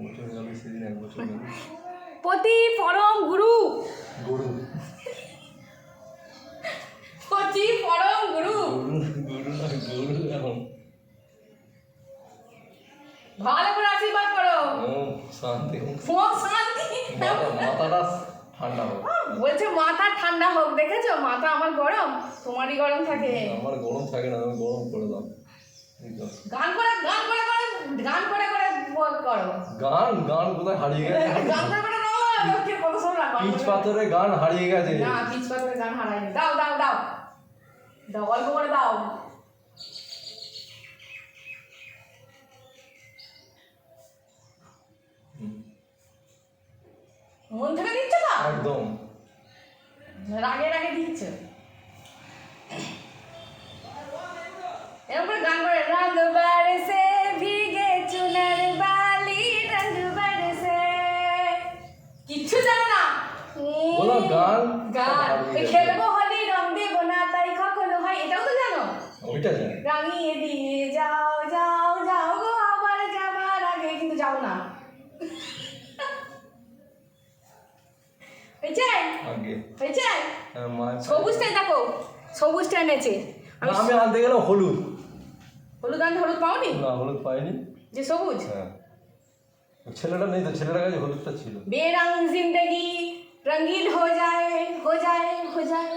বছর গেল সেদিন এক বছর গেল পতি পরম গুরু। গরু। পতি পরম গুরু। গরু গরু না গরু এখন ভালো করে আশীর্বাদ করো। শান্তি। ওম শান্তি। মাথা মাথাটা ঠান্ডা হোক। বলছে মাথা ঠান্ডা হোক। দেখেছ? মাথা আমার গরম তোমারই গরম থাকে। আমার গরম থাকে না তুমি গরম করে দাও। গান করে গান করে গান করে। করে। গান গান কোথায় হারিয়ে গেছে? গান করে নাও লোককে কত শোনা পিচ পাথরে গান হারিয়ে গেছে। না পিচ পাথরে গান হারায়নি। দাও দাও দাও। দাও অল্প করে দাও। মন থেকে দিচ্ছ তো? একদম। রাগে রাগে দিচ্ছ। এরকম করে গান করে রঙ বরসে কিচ্ছু জানো না? বলো গান? গান। খেলব হলি রং দেবো না তাই কখনো হয় এটাও তো জানো? ওইটা জানি। রাঙিয়ে দিয়ে যাও যাও যাও গো আবার যাবার আগে। কিন্তু যাও না। হয়েছে? হয়েছে? হ্যাঁ, সবুজটাই দেখো সবুজটা এনেছে। আমি আমি আনতে গেলাম হলুদ। হলুদ আনতে হলুদ পাওনি? না হলুদ পাইনি। যে সবুজ? হ্যাঁ। ছেলেটা নেই তো ছেলেটার কাছে হলুদটা ছিল। বেরং জিন্দগি রঙ্গিন হো যায় হো যায় হো যায়।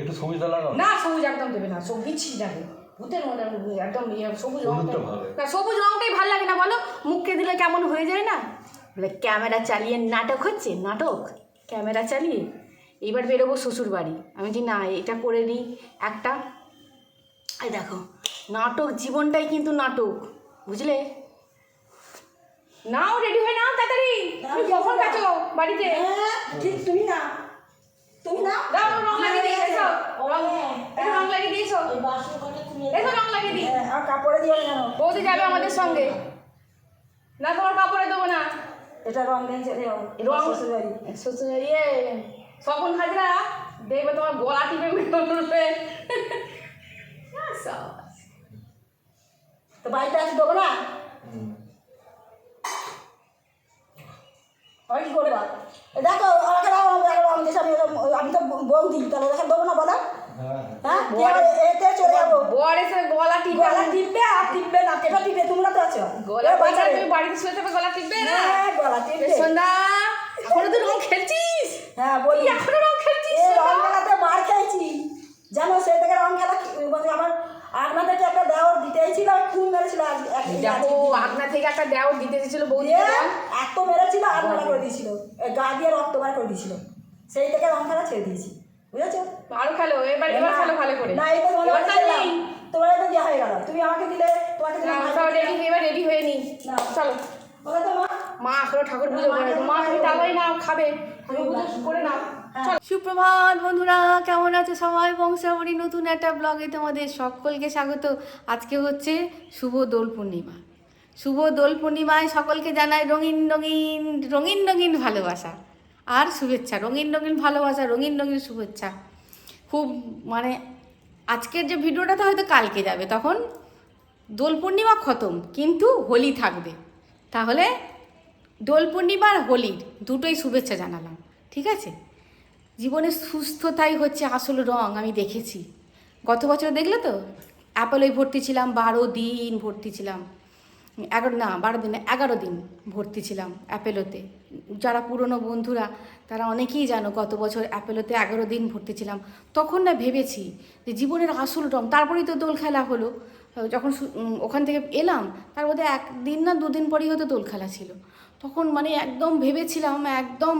একটু সবুজটা লাগাও না সবুজ একদম দেবে না সব বিচ্ছি যাবে। ভূতের মতো একদম ইয়ে সবুজ রংটা। না সবুজ রংটাই ভালো লাগে না বলো? মুখে দিলে কেমন হয়ে যায় না? বলে ক্যামেরা চালিয়ে নাটক হচ্ছে? নাটক? ক্যামেরা চালিয়ে? এইবার বেরোবো শ্বশুর বাড়ি। আমি যে না এটা করে নিই একটা। এই দেখো নাটক জীবনটাই কিন্তু নাটক বুঝলে? নাও রেডি হয়ে নাও তাড়াতাড়ি। তুমি কখন গেছো বাড়িতে। হ্যাঁ, ঠিক তুমি না তুমি না দাও রং লাগিয়ে দিয়ে এসো রং রং লাগিয়ে দিয়েছ। এসো রং লাগিয়ে দিই। হ্যাঁ, আর কাপড়ে দিয়ে কেন? বৌদি যাবে আমাদের সঙ্গে। না তোমার কাপড়ে দেবো না। এটা রং দিয়েছে রং শ্বশুর বাড়ি শ্বশুর ইয়ে স্বপন হাজরা দেখবে তোমার গলা টিপে মেরে তো বাড়িতে আছে দেবো না দেখো আমাকে দাও, আমি দেশে আমি তো- আমি তো বৌদি তাহলে দেখে দেবো না বলো? হ্যাঁ? এতে চলে যাব। বর এসে গলা টিপে গলা টিপবে আর টিপবে না কেটা টিপবে তোমরা তো আছো। গলা টিপে তুমি বাড়িতে শুয়ে থাকবে গলা টিপবে না? হ্যাঁ গলা টিপবে। সন্ধ্যা এখনও তুই রং খেলছিস? হ্যাঁ বলি। এখনও রং খেলছিস রং? খেলাতে মার খেয়েছি। জানো সে থেকে রং খেলা কি- বলছে আমার আপনাদেরকে একটা দেওয়ার দিতেই ছিল আর খুন মেরেছিল দেখো আপনা থেকে একটা দেওয়ার দিতে দিয়েছিল বৌদি এত মেরেছিল আর মারা করে দিয়েছিল। গা দিয়ে রক্ত বার করে দিয়েছিল। সেই থেকে রং খেলা ছেড়ে দিয়েছি। বুঝেছ? আরও খেলো এবার এবার খেলো ভালো করে। না এই তো তোমার এবার কাছে তাহলে তোমার তো দেওয়া হয়ে গেল। তুমি আমাকে দিলে তোমাকে না দিলাম। রেডি এবার রেডি হয়ে নি না। চলো। বলো তো মা। মা ঠাকুর পুজো করে মা তুমি? তাড়াতাড়ি নাও খাবে। ঠাকুর পুজো করে নাও। চলো। সুপ্রভাত বন্ধুরা, কেমন আছে সবাই? বংশাবলী নতুন একটা ব্লগে তোমাদের সকলকে স্বাগত। আজকে হচ্ছে শুভ দোল পূর্ণিমা। শুভ দোল পূর্ণিমায় সকলকে জানাই রঙিন রঙিন রঙিন রঙিন ভালোবাসা আর শুভেচ্ছা। রঙিন রঙিন ভালোবাসা, রঙিন রঙিন শুভেচ্ছা। খুব মানে আজকের যে ভিডিওটাতে হয়তো কালকে যাবে, তখন দোল পূর্ণিমা খতম, কিন্তু হোলি থাকবে। তাহলে দোল পূর্ণিমা আর হোলির দুটোই শুভেচ্ছা জানালাম, ঠিক আছে? জীবনে সুস্থতাই হচ্ছে আসল রং, আমি দেখেছি। গত বছর দেখলে তো? অ্যাপেলোয় ভর্তি ছিলাম, বারো দিন ভর্তি ছিলাম। এগারো, না, বারো দিন এগারো দিন ভর্তি ছিলাম অ্যাপেলোতে যারা পুরনো বন্ধুরা, তারা অনেকেই জানো, গত বছর অ্যাপেলোতে এগারো দিন ভর্তি ছিলাম। তখন না ভেবেছি যে জীবনের আসল রং, তারপরেই তো দোল খেলা হলো। যখন ওখান থেকে এলাম, তার মধ্যে একদিন না দুদিন পরেই হয়তো দোল খেলা ছিল। তখন মানে একদম ভেবেছিলাম, একদম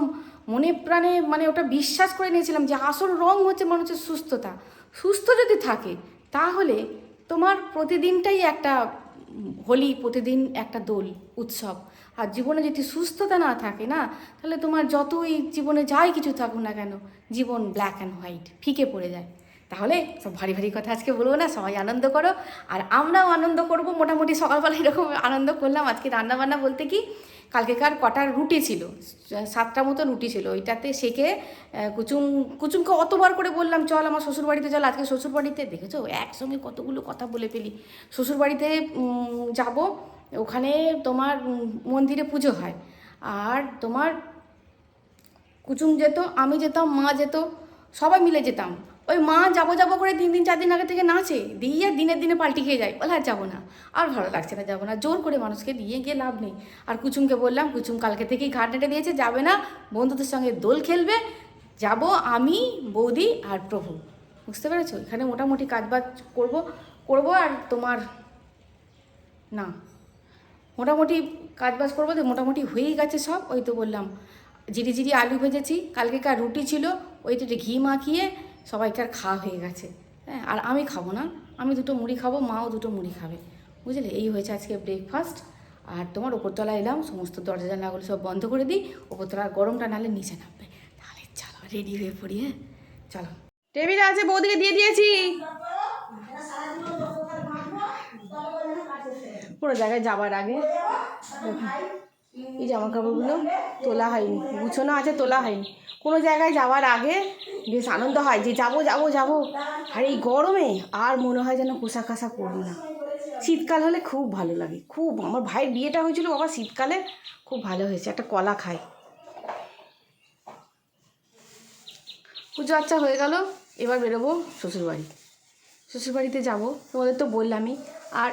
মনে প্রাণে মানে ওটা বিশ্বাস করে নিয়েছিলাম যে আসল রং হচ্ছে মনে হচ্ছে সুস্থতা। সুস্থ যদি থাকে, তাহলে তোমার প্রতিদিনটাই একটা হোলি, প্রতিদিন একটা দোল, উৎসব। আর জীবনে যদি সুস্থতা না থাকে না, তাহলে তোমার যতই জীবনে যাই কিছু থাকুক না কেন, জীবন ব্ল্যাক অ্যান্ড হোয়াইট ফিকে পড়ে যায়। তাহলে সব ভারী ভারী কথা আজকে বলব না, সবাই আনন্দ করো। আর আমরাও আনন্দ করব, মোটামুটি সকালবেলা এরকম আনন্দ করলাম। আজকে রান্নাবান্না বলতে কি কালকেকার কটা রুটি ছিল? সাতটা মতো রুটি ছিল। ওইটাতে আহ, কুচুম কুচুমকে অতবার করে বললাম চল আমার শ্বশুর বাড়িতে চল আজকে শ্বশুর বাড়িতে দেখেছ? একসঙ্গে কতগুলো কথা বলে ফেলি। শ্বশুর বাড়িতে যাব ওখানে তোমার মন্দিরে পুজো হয়। আর তোমার কুচুম যেত আমি যেতাম মা যেত সবাই মিলে যেতাম। ওই মা যাব যাব করে তিন দিন, চার দিন আগে থেকে নাচে দিয়ে দিনের দিনে পাল্টি খেয়ে যায়, বলে আর যাব না। আর ভালো লাগছে না, যাব না। জোর করে মানুষকে দিয়ে গিয়ে লাভ নেই। আর কুচুমকে বললাম, কুচুম কালকে থেকেই ঘাট নেটে দিয়েছে, যাবে না। বন্ধুদের সঙ্গে দোল খেলবে। যাব আমি, বৌদি আর প্রভু। বুঝতে পেরেছ? এখানে মোটামুটি কাজবাজ করব করব আর তোমার না। মোটামুটি কাজবাজ করব তো, মোটামুটি হয়েই গেছে সব, ওই তো বললাম। জিরি জিরি আলু ভেজেছি, কালকেকার রুটি ছিল ওইতে একটু ঘি মাখিয়ে সবাইকার খাওয়া হয়ে গেছে। হ্যাঁ আর আমি খাব না। আমি দুটো মুড়ি খাব, মাও দুটো মুড়ি খাবে। বুঝলে? এই হয়েছে আজকে ব্রেকফাস্ট আর তোমার ওপরতলা এলাম, সমস্ত দরজা জানলাগুলো সব বন্ধ করে দিই। ওপরতলার গরমটা নাহলে নিচে নামবে। তাহলে চলো রেডি হয়ে পড়ি হ্যাঁ? চলো। টেবিল আছে, বৌদিকে দিয়ে দিয়েছি। পুরো জায়গায় যাবার আগে। এই জামা কাপড়গুলো তোলা হয়নি, গুছোনো আছে, তোলা হয়নি। কোনো জায়গায় যাওয়ার আগে বেশ আনন্দ হয় যে যাব যাব যাব। আর এই গরমে আর মনে হয় যেন পোশাক কাশা করব না। শীতকাল হলে খুব ভালো লাগে, খুব আমার ভাইয়ের বিয়েটা হয়েছিল, বাবা শীতকালে খুব ভালো হয়েছে, একটা কলা খাই পুজো আচ্ছা হয়ে গেল, এবার বেরোবো শ্বশুরবাড়ি। শ্বশুরবাড়িতে যাব, তোমাদের তো বললামই। আর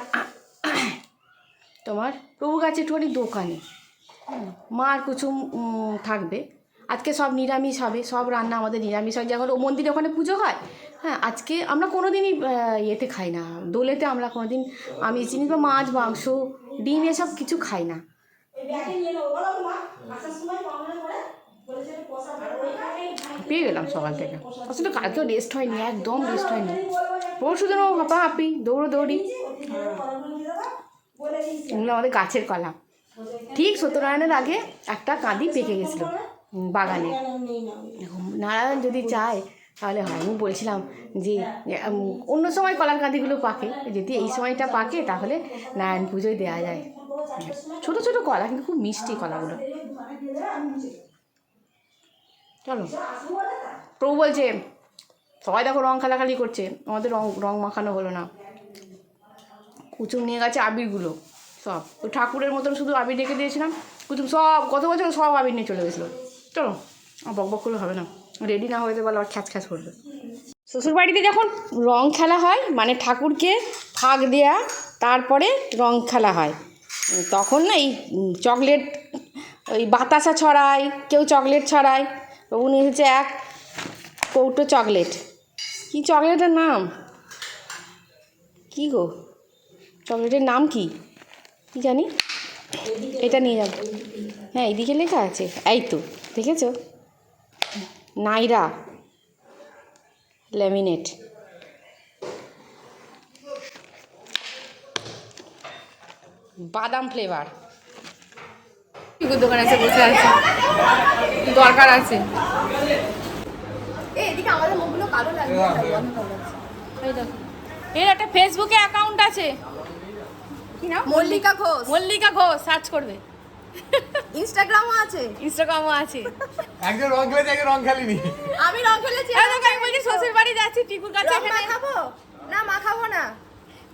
তোমার প্রভু গাছে একটুখানি দোকানে। মা আর কুচুম থাকবে। আজকে সব নিরামিষ হবে, সব রান্না আমাদের নিরামিষ হয়। যখন ও মন্দিরে ওখানে পুজো হয়? হ্যাঁ আজকে আমরা কোনো দিনই ইয়েতে খাই না। দোলেতে আমরা কোনো দিন আমি চিনি বা মাছ, মাংস, ডিম এসব কিছু খাই না। পেয়ে গেলাম সকাল থেকে। আসলে কালকেও রেস্ট হয়নি, একদম রেস্ট হয়নি। পরশু দিনও হাপি দৌড়ো দৌড়ি এগুলো আমাদের গাছের কলা। ঠিক সত্যনারায়ণের আগে একটা কাঁদি পেকে গেছিল, বাগানে। নারায়ণ যদি চায়, তাহলে হয়। আমি বলছিলাম যে অন্য সময় কলার কাঁদিগুলো পাকে। যদি এই সময়টা পাকে, তাহলে নারায়ণ পুজোয় দেওয়া যায়। ছোট ছোট কলা, কিন্তু খুব মিষ্টি কলাগুলো। চলো। প্রভু বলছে, সবাই দেখো রং খালাখালি করছে। আমাদের রং রং মাখানো হলো না। কুচুম নিয়ে গেছে আবিরগুলো। সব। ওই ঠাকুরের মতন শুধু আবির রেখে দিয়েছিলাম। কুচুম সব গত বছর সব আবির নিয়ে চলে গেছিল। চলো বক বক করলে হবে না। রেডি না হয়ে বলে আর খ্যাচ খ্যাচ করবে। শ্বশুরবাড়িতে যখন রং খেলা হয় মানে ঠাকুরকে ফাঁক দেয়া, তারপরে রং খেলা হয়। তখন না এই চকলেট, ওই বাতাসা ছড়ায়, কেউ চকলেট ছড়ায়। নিয়ে এসেছে এক কৌটো চকলেট। কি চকলেটের নাম? কি গো? চকলেটের নাম কি? কি জানি। এটা নিয়ে যাব। হ্যাঁ এইদিকে লেখা আছে। এই তো দেখেছ? নাইরা। ল্যামিনেট। বাদাম ফ্লেভার। দোকান আছে বসে আছে। দরকার আছে। এর একটা ফেসবুকে অ্যাকাউন্ট আছে। কি নাম? মল্লিকা ঘোষ। মল্লিকা ঘোষ সার্চ করবে। ইনস্টাগ্রামও আছে? ইনস্টাগ্রামও আছে। একজন রং খেলেছে একজন রং খেলেনি। আমি রং খেলেছি এই দেখো, আমি বলছি শ্বশুর বাড়ি যাচ্ছি পিকুর কাছে এখানে। মাখাবো? না মাখাবো না।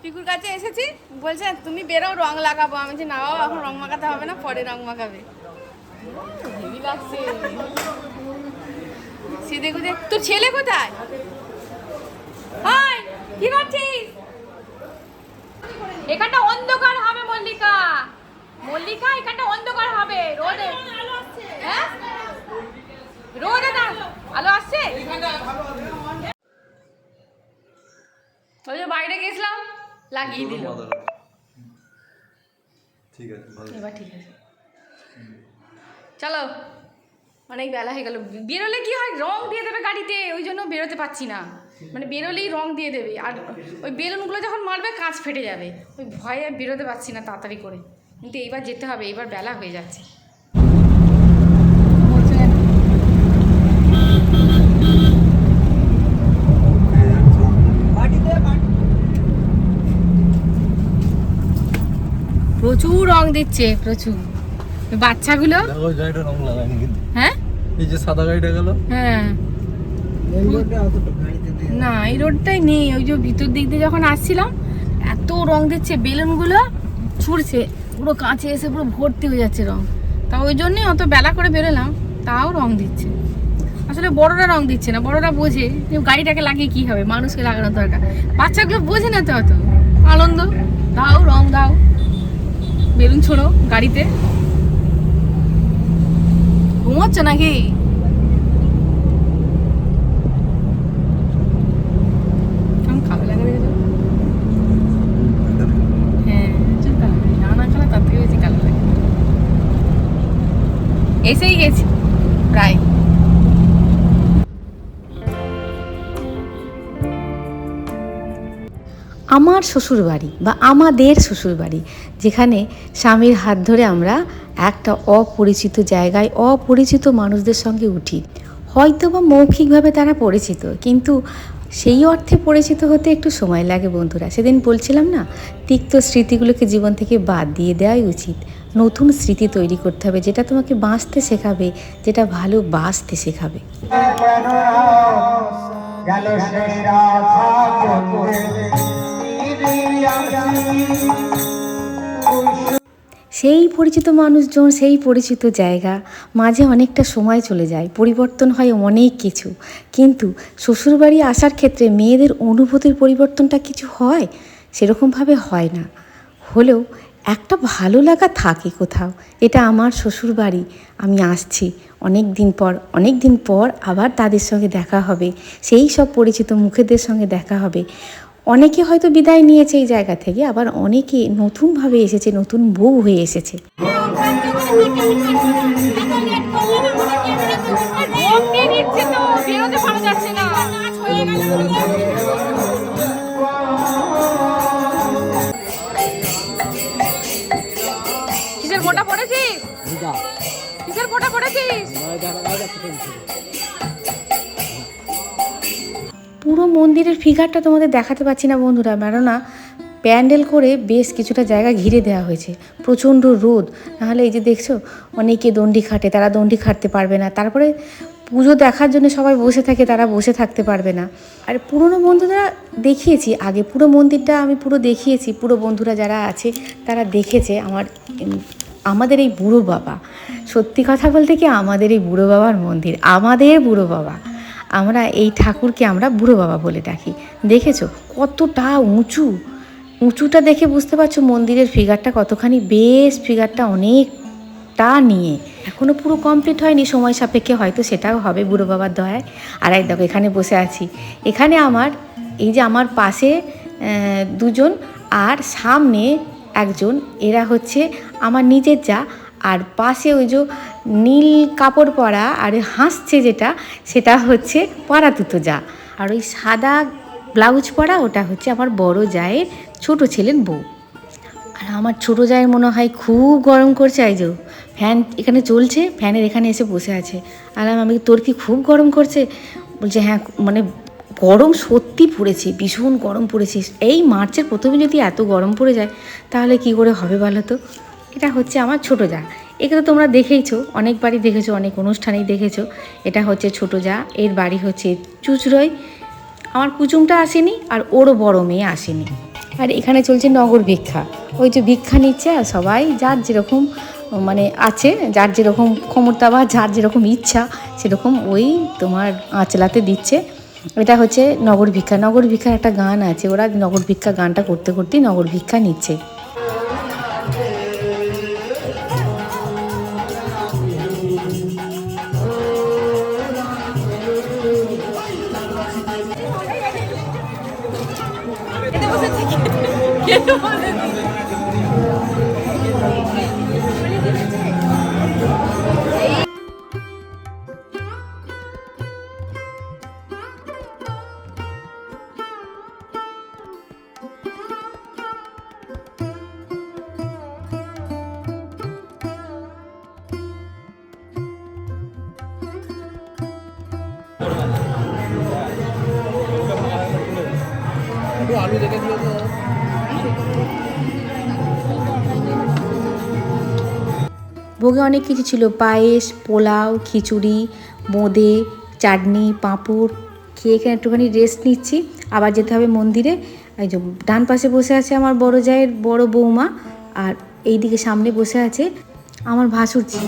পিকুর কাছে এসেছি বলছে তুমি বেরো রং লাগাবো। আমি বলছি না বাবা এখন রং মাখাতে হবে না পরে রং মাখাবে। হেভি লাগছে। সে দেখো যে তোর ছেলে কোথায়? হাই কি করছিস? এখানটা অন্ধকার হবে মল্লিকা। মল্লিকা এখানটা অন্ধকার হবে। রোদে। হ্যাঁ? রোদে আলো আসছে? ওই যে বাইরে গেছিলাম লাগিয়ে দিল। ঠিক আছে এবার ঠিক আছে। চলো অনেক বেলা হয়ে গেল। বেরোলে কি হয়? রং দিয়ে দেবে গাড়িতে ওই জন্য বেরোতে পারছি না। মানে বেরোলেই রং দিয়ে দেবে। আর ওই বেলুনগুলো যখন মারবে কাঁচ ফেটে যাবে। ওই ভয়ে আর বেরোতে পারছি না তাড়াতাড়ি করে। কিন্তু এইবার যেতে হবে এইবার বেলা হয়ে যাচ্ছে। প্রচুর রং দিচ্ছে প্রচুর। বাচ্চাগুলো? হ্যাঁ? এই যে সাদা গাড়িটা গেল। হ্যাঁ। না, এই রোডটাই নেই। ওই যে ভিতর দিক দিয়ে যখন আসছিলাম, এত রং দিচ্ছে, বেলুনগুলো ছুটছে পুরো কাঁচে এসে পুরো ভর্তি হয়ে যাচ্ছে রং। তা ওই জন্যই অত বেলা করে বেরোলাম, তাও রং দিচ্ছে। আসলে বড়রা রং দিচ্ছে না, বড়রা বোঝে যে গাড়িটাকে লাগিয়ে কি হবে, মানুষকে লাগানো দরকার। বাচ্চাগুলো বোঝে না তো অত। আনন্দ, দাও রং দাও। বেলুন ছোড়ো গাড়িতে। ঘুমোচ্ছ নাকি কেমন কালো লাগে দেখেছ হ্যাঁ প্রচুর কালো লাগে নানা কালো তার থেকে বেশি কালো লাগে এসেই গেছি, প্রায়। আমার শ্বশুর বাড়ি বা আমাদের শ্বশুর বাড়ি যেখানে স্বামীর হাত ধরে আমরা একটা অপরিচিত জায়গায় অপরিচিত মানুষদের সঙ্গে উঠি। হয়তো বা মৌখিকভাবে তারা পরিচিত, কিন্তু সেই অর্থে পরিচিত হতে একটু সময় লাগে বন্ধুরা। সেদিন বলছিলাম না, তিক্ত স্মৃতিগুলোকে জীবন থেকে বাদ দিয়ে দেওয়াই উচিত। নতুন স্মৃতি তৈরি করতে হবে, যেটা তোমাকে বাঁচতে শেখাবে, যেটা ভালো বাঁচতে শেখাবে। সেই পরিচিত মানুষজন, সেই পরিচিত জায়গা, মাঝে অনেকটা সময় চলে যায়, পরিবর্তন হয় অনেক কিছু। কিন্তু শ্বশুরবাড়ি আসার ক্ষেত্রে মেয়েদের অনুভূতির পরিবর্তনটা কিছু হয়? সেরকমভাবে হয় না। হলেও একটা ভালো লাগা থাকে কোথাও এটা আমার শ্বশুর বাড়ি আমি আসছি অনেক দিন পর অনেক দিন পর আবার তাদের সঙ্গে দেখা হবে সেই সব পরিচিত মুখেদের সঙ্গে দেখা হবে অনেকে হয়তো বিদায় নিয়েছে এই জায়গা থেকে আবার অনেকে নতুনভাবে এসেছে নতুন বউ হয়ে এসেছে পুরো মন্দিরের ফিগারটা তোমাদের দেখাতে পাচ্ছি না বন্ধুরা, কেননা প্যান্ডেল করে বেশ কিছুটা জায়গা ঘিরে দেওয়া হয়েছে। প্রচণ্ড রোদ। নাহলে এই যে দেখছ, অনেকে দণ্ডি খাটে, তারা দণ্ডি খাটতে পারবে না। তারপরে পুজো দেখার জন্য সবাই বসে থাকে, তারা বসে থাকতে পারবে না। আর পুরনো বন্ধুরা দেখিয়েছি, আগে পুরো মন্দিরটা আমি পুরো দেখিয়েছি, পুরো বন্ধুরা যারা আছে তারা দেখেছে, আমার আমাদের এই বুড়ো বাবা। সত্যি কথা বলতে কি, আমাদের এই বুড়ো বাবার মন্দির, আমাদের বুড়ো বাবা। আমরা এই ঠাকুরকে আমরা বুড়ো বাবা বলে ডাকি। দেখেছ? কতটা উঁচু। উঁচুটা দেখে বুঝতে পারছ মন্দিরের ফিগারটা কতখানি, বেশ ফিগারটা অনেকটা নিয়ে। এখনও পুরো কমপ্লিট হয়নি, সময় সাপেক্ষে হয়তো সেটাও হবে, বুড়ো বাবার দয়ায়। আর এক দেখো, এখানে বসে আছি। এখানে আমার, এই যে আমার পাশে দুজন, আর সামনে একজন, এরা হচ্ছে আমার নিজের যা। আর পাশে ওই যে নীল কাপড় পরা, আর হাসছে যেটা, সেটা হচ্ছে পাড়াতুতো যা। আর ওই সাদা ব্লাউজ পরা, ওটা হচ্ছে আমার বড় জায়ের ছোট ছেলের বউ। আর আমার ছোটো জায়ের মনে হয় খুব গরম করছে যে ফ্যান এখানে চলছে, ফ্যানের এখানে এসে বসে আছে। আর আমি, তোর কি খুব গরম করছে? বলছে হ্যাঁ মানে গরম সত্যি পড়েছে, ভীষণ গরম পড়েছে। এই মার্চের প্রথমে যদি এত গরম পড়ে যায়, তাহলে কি করে হবে বলো তো? এটা হচ্ছে আমার ছোটো যা। একে তো তোমরা দেখেইছো, অনেকবারই দেখেছ, অনেক অনুষ্ঠানেই দেখেছ। এটা হচ্ছে ছোটো যা, এর বাড়ি হচ্ছে চুচড়োয়। আমার কুচুমটা আসেনি আর ওরও বড় মেয়ে আসেনি। আর এখানে চলছে নগর ভিক্ষা। ওই যে ভিক্ষা নিচ্ছে আর সবাই যার যেরকম মানে আছে, যার যেরকম ক্ষমতা বা যার যেরকম ইচ্ছা, সেরকম ওই তোমার আঁচলাতে দিচ্ছে। এটা হচ্ছে নগর ভিক্ষা। নগর ভিক্ষার একটা গান আছে, ওরা নগর ভিক্ষা গানটা করতে করতেই নগর ভিক্ষা নিচ্ছে। ভোগে অনেক কিছু ছিল, পায়েস, পোলাও, খিচুড়ি বোঁদে চাটনি, পাঁপড়, খেয়ে এখানে একটুখানি রেস্ট নিচ্ছি। আবার যেতে হবে মন্দিরে। এই যে ডান পাশে বসে আছে আমার বড় জায়ের বড় বৌমা আর এইদিকে সামনে বসে আছে আমার ভাসুরজি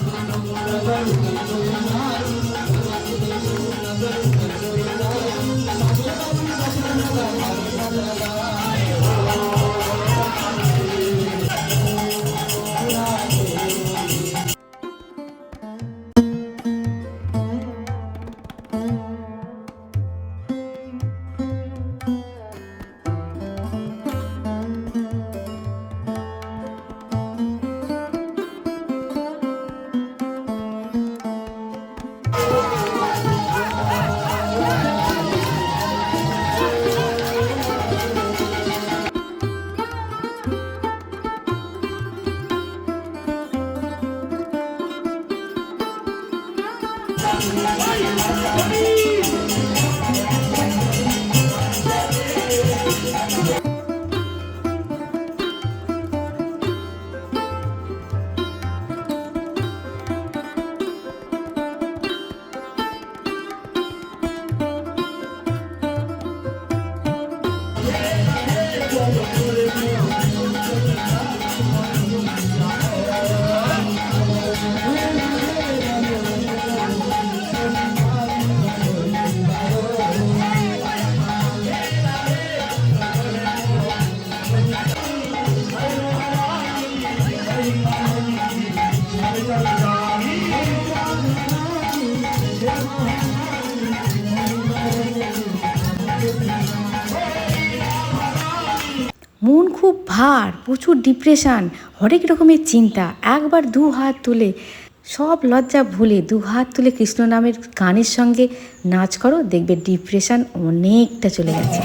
ভার প্রচুর ডিপ্রেশান হরেক রকমের চিন্তা। একবার দু হাত তুলে, সব লজ্জা ভুলে দু হাত তুলে কৃষ্ণ নামের গানের সঙ্গে নাচ করো, দেখবে ডিপ্রেশান অনেকটা চলে গেছে।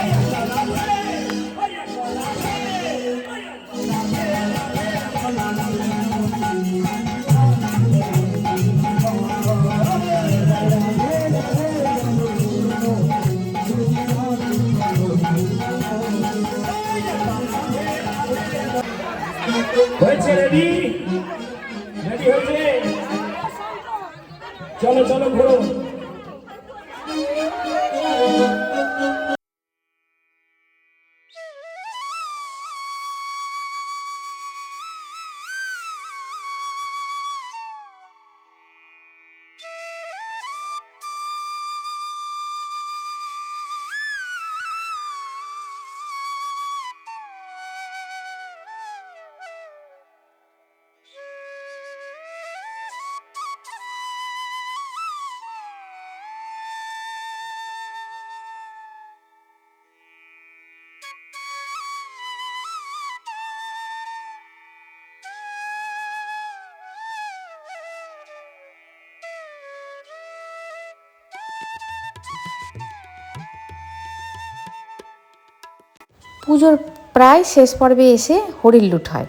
পুজোর প্রায় শেষ পর্বে এসে হরির লুট হয়।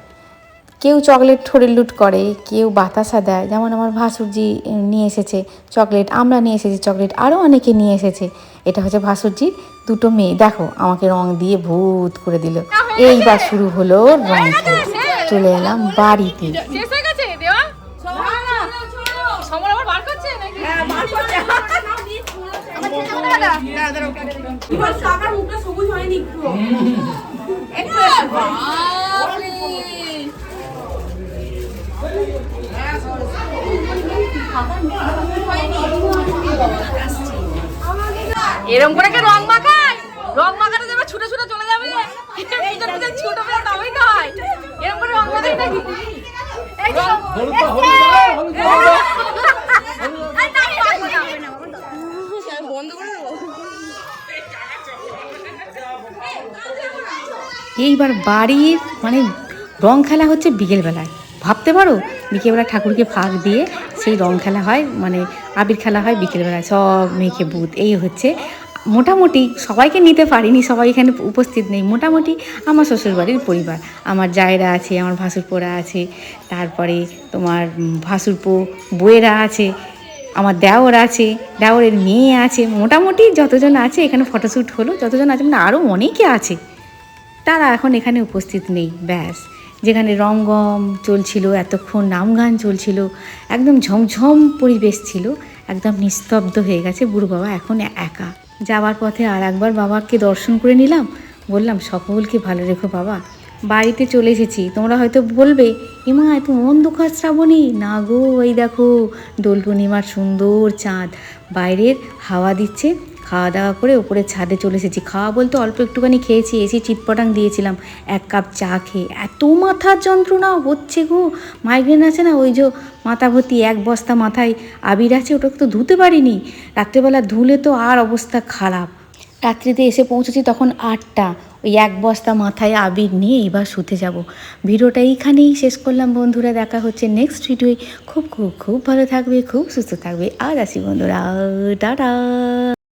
কেউ চকলেট হরির লুট করে, কেউ বাতাসা দেয়। যেমন আমার ভাসুরজি নিয়ে এসেছে চকলেট, আমরা নিয়ে এসেছি চকলেট আরও অনেকে নিয়ে এসেছে। এটা হচ্ছে ভাসুরজির দুটো মেয়ে। দেখো, আমাকে রং দিয়ে ভূত করে দিল। এইবার শুরু হলো রং। চলে এলাম বাড়িতে শেষ হয়ে গেছে দেওয়া সমর আবার বার করছে নাকি এরম করে কে রং মাখায়? রং মাখাতে যাবে ছুটে ছুটে চলে যাবে? ছুটে পেলে তবেই তো হয়। এরম করে রং মাখাই নাকি এই যে রং- হলুদ দাও, হলুদ দাও, হলুদ দাও। আরে না, পারব না। আমি বন্ধ করে দেবো এইবার বাড়ির মানে রং খেলা হচ্ছে বিকেলবেলায়। ভাবতে পারো? বিকেলবেলা ঠাকুরকে ফাঁক দিয়ে সেই রং খেলা হয় মানে আবির খেলা হয় বিকেলবেলায়। সব মেয়েকে বুধ, এই হচ্ছে। মোটামুটি সবাইকে নিতে পারিনি, সবাই এখানে উপস্থিত নেই। মোটামুটি আমার শ্বশুরবাড়ির পরিবার। আমার জায়রা আছে, আমার ভাসুরপোরা আছে, তারপরে তোমার ভাসুরপো বউয়েরা আছে, আমার দেওর আছে, দেওরের মেয়ে আছে। মোটামুটি যতজন আছে, এখানে ফটোশ্যুট হলো, যতজন আছে মানে আরও অনেকে আছে। তারা এখন এখানে উপস্থিত নেই, ব্যাস। যেখানে রঙ্গম চলছিল, এতক্ষণ নাম গান চলছিল, একদম ঝমঝম পরিবেশ ছিল, একদম নিস্তব্ধ হয়ে গেছে বুড়ো বাবা এখন একা। যাওয়ার পথে আর একবার বাবাকে দর্শন করে নিলাম, বললাম সকলকে ভালো রেখো বাবা, বাড়িতে চলে এসেছি, তোমরা হয়তো বলবে, ইমা, এত অন্ধকার শ্রাবণী, না গো ওই দেখো, দোল পূর্ণিমার সুন্দর চাঁদ, বাইরের হাওয়া দিচ্ছে খাওয়া দাওয়া করে ওপরে ছাদে চলে এসেছি। খাওয়া বলতে অল্প একটুখানি খেয়েছি, এসে চিটপটাং দিয়েছিলাম। এক কাপ চা খেয়ে। এত মাথার যন্ত্রণা হচ্ছে গো। মাইগ্রেন আছে না? ওই যে মাথা ভর্তি এক বস্তা মাথায় আবির আছে ওটা তো ধুতে পারিনি। রাত্রেবেলা ধুলে তো আর অবস্থা খারাপ। রাত্রিতে এসে পৌঁছেছি তখন আটটা। ওই এক বস্তা মাথায় আবির নিয়ে এবার শুতে যাব। ভিডিওটা এইখানেই শেষ করলাম বন্ধুরা। দেখা হচ্ছে নেক্সট ভিডিওয় খুব খুব খুব ভালো থাকবে, খুব সুস্থ থাকবে। আর আসি বন্ধুরা। টাটা!